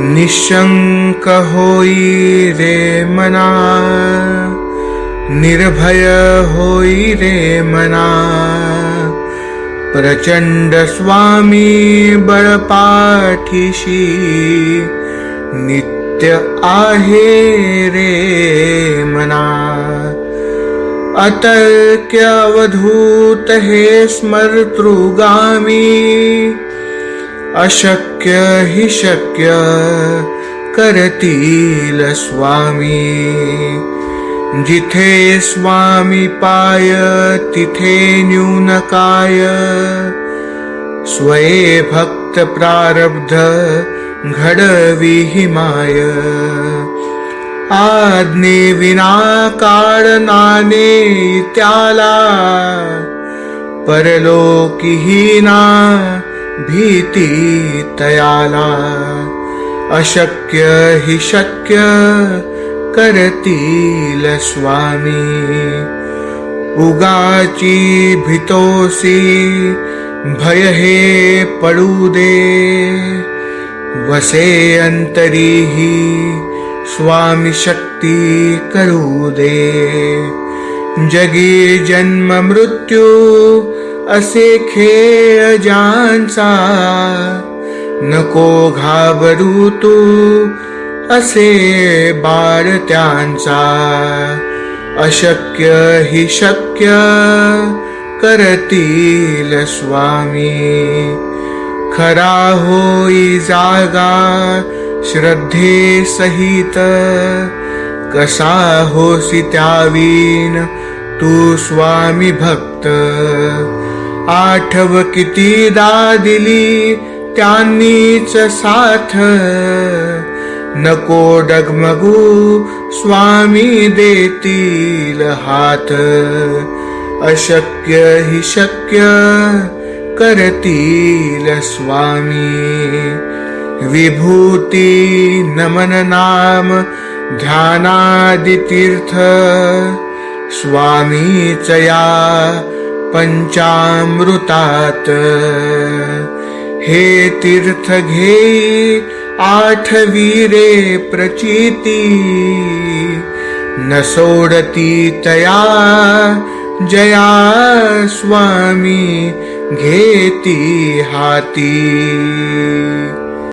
निशंक होई रे मना, निर्भय होई रे मना। प्रचंड स्वामी बळपाठीशी नित्य आहे रे मना। अतर्क्य अवधूत हे स्मर्तृगामी अशक्य हि शक्य करतील स्वामी। जिथे स्वामी पाय, तिथे न्यूनकाय। स्वये भक्त प्रारब्ध घडवी हिमाय। आज्ञे विना काळनाने त्याला। परलोकीहीना भीती तयाला अशक्य हि शक्य करतील स्वामी। उगाची भितोसी भय हे पडू दे वसे अंतरीही स्वामी शक्ती करू दे जगी जन्म मृत्यू असे खेळ ज्यांचा नको घाबरू तू, असे बाळ त्यांचा अशक्य हि शक्य करतील स्वामी। खरा होई जागा श्रद्धे सहित। कसा होसी त्यावीन तू स्वामी भक्त। आठव किती दा दिली त्यांनीच साथ. नको डगमगू स्वामी देतील हात. अशक्य हि शक्य करतील स्वामी. विभूती नमन नाम ध्यानादितीर्थ. स्वामीच या पंचामृतात। हे तीर्थ घे आठवी रे प्रचिती न सोडती तया जया स्वामी घेती हाती।